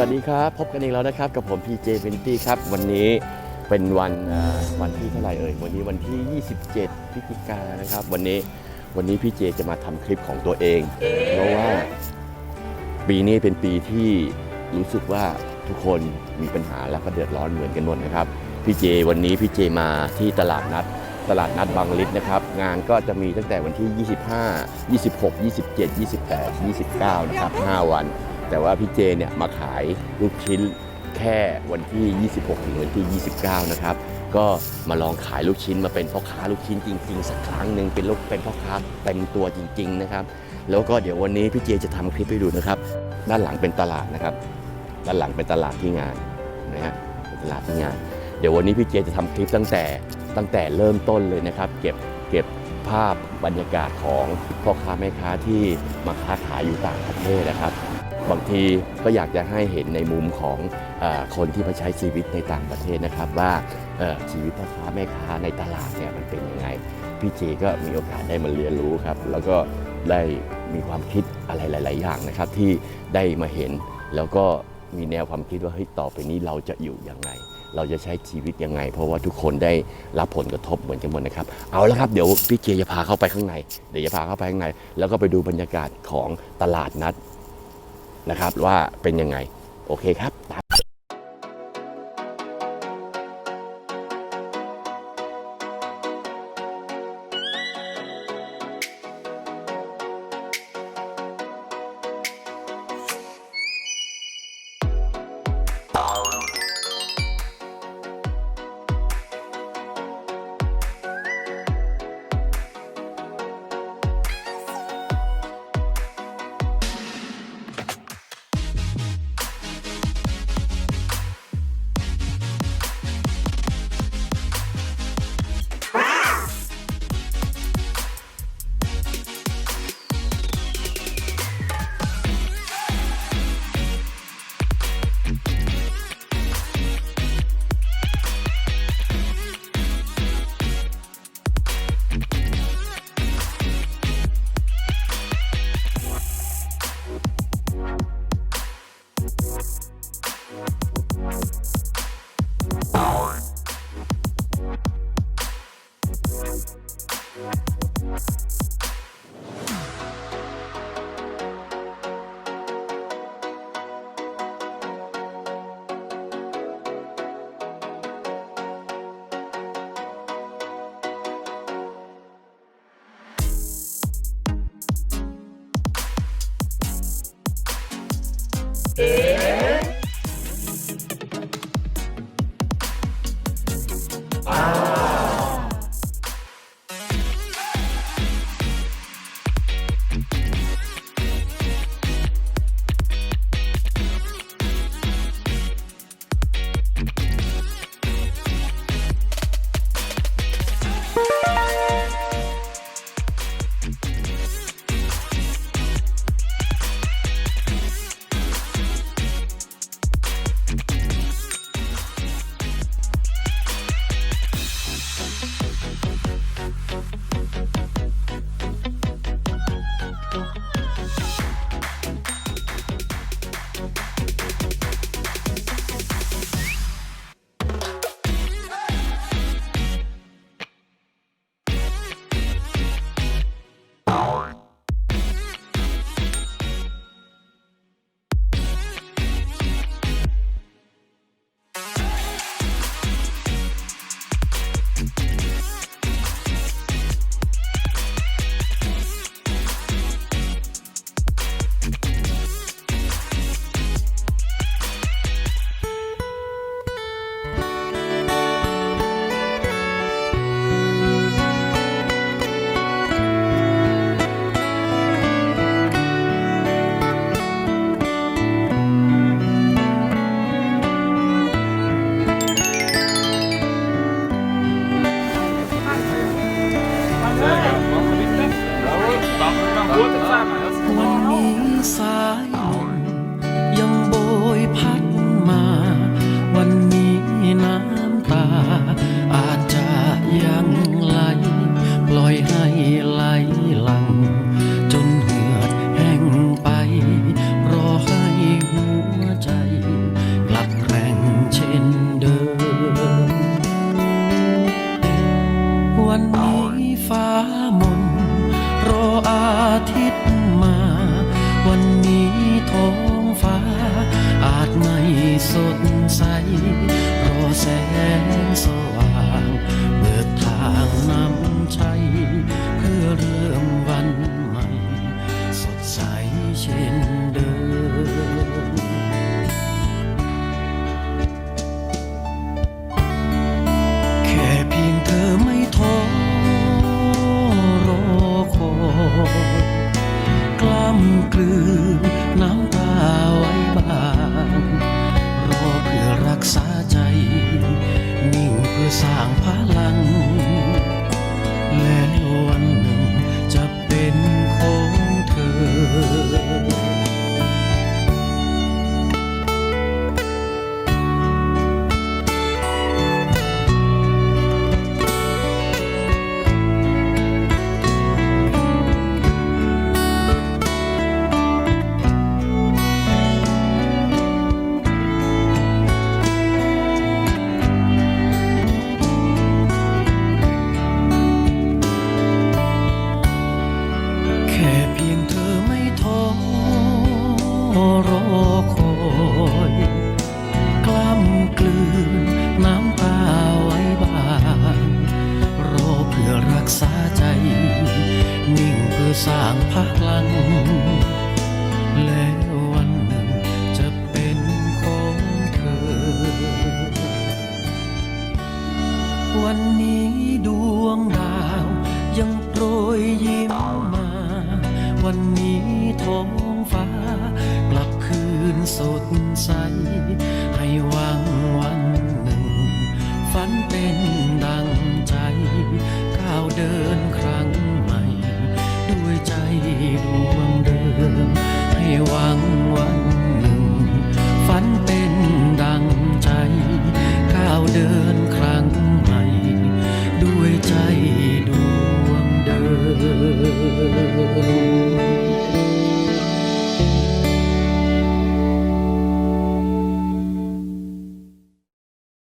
วัสดีครับ พบกันอีกแล้วนะครับกับผมพีเจเวนตี้ครับ วันนี้เป็นวันวันที่เท่าไหร่เอ่ยวันนี้วันที่ 27พฤศจิกายนนะครับ วันนี้วันนี้พี่เจจะมาทำคลิปของตัวเอง เพราะว่าปีนี้เป็นปีที่รู้สึกว่าทุกคนมีปัญหาและก็เดือดร้อนเหมือนกันหมดนะครับพี่เจวันนี้พี่เจมาที่ตลาดนัดตลาดนัดบางลิตนะครับ งานก็จะมีตั้งแต่วันที่ 25 26 27 28 29 นะครับ 5 วัน แต่ว่าพี่เจเนี่ยมาขายลูกชิ้นแค่วันที่ 26 ถึงวันที่ 29 นะครับ ก็มาลองขายลูกชิ้นมาเป็นพ่อค้าลูกชิ้นจริง ๆ สักครั้งหนึ่งเป็นลูกเป็นพ่อค้าเต็มตัวจริง ๆ นะครับ แล้วก็เดี๋ยววันนี้พี่เจจะทำคลิปให้ดูนะครับ ด้านหลังเป็นตลาดนะครับ ด้านหลังเป็นตลาดที่งานนะฮะตลาดที่งาน เดี๋ยววันนี้พี่เจจะทำคลิปตั้งแต่ตั้งแต่เริ่มต้นเลยนะครับ เก็บเก็บภาพบรรยากาศของพ่อค้าแม่ค้าที่มาค้าขายอยู่ต่างประเทศนะครับ บางทีก็อยากจะให้เห็นในมุมของอคนที่มาใช้ชีวิตในต่างประเทศนะครับ ว่าชีวิตพ่อค้าแม่ค้าในตลาดเนี่ยมันเป็นยังไง พี่เจก็มีโอกาสได้มาเรียนรู้ครับ แล้วก็ได้มีความคิดอะไรหลาย ๆ อย่างนะครับ ที่ได้มาเห็นแล้วก็มีแนวความคิดว่าเฮ้ยต่อไปนี้เราจะอยู่ยังไง เราจะใช้ชีวิตยังไง เพราะว่าทุกคนได้รับผลกระทบเหมือนกันหมดนะครับ เอาละครับเดี๋ยวพี่เจจะพาเข้าไปข้างใน เดี๋ยวจะพาเข้าไปข้างใน แล้วก็ไปดูบรรยากาศของตลาดนัด นะครับว่าเป็นยังไง โอเคครับ ต Oh. ใสรอแสงสว่างเบิกทางนำชัยเพื่อเริ่มวันใหม่ สดใสเช่นเดิมแค่เพียงเธอไม่ท้อรอคอยกล้ำกลืนน้ำตาไว้บาง รักษาใจ นิ่งเพื่อสร้างพลัง กษาใจ นิ่งเพื่อสร้างพลัง แล้ววันหนึ่งจะเป็นของเธอ วันนี้ดวงดาวยังโปรยยิ้มมา วันนี้ท้องฟ้า กลับคืนสดใส ให้หวังวันหนึ่ง ฝันเป็น ก้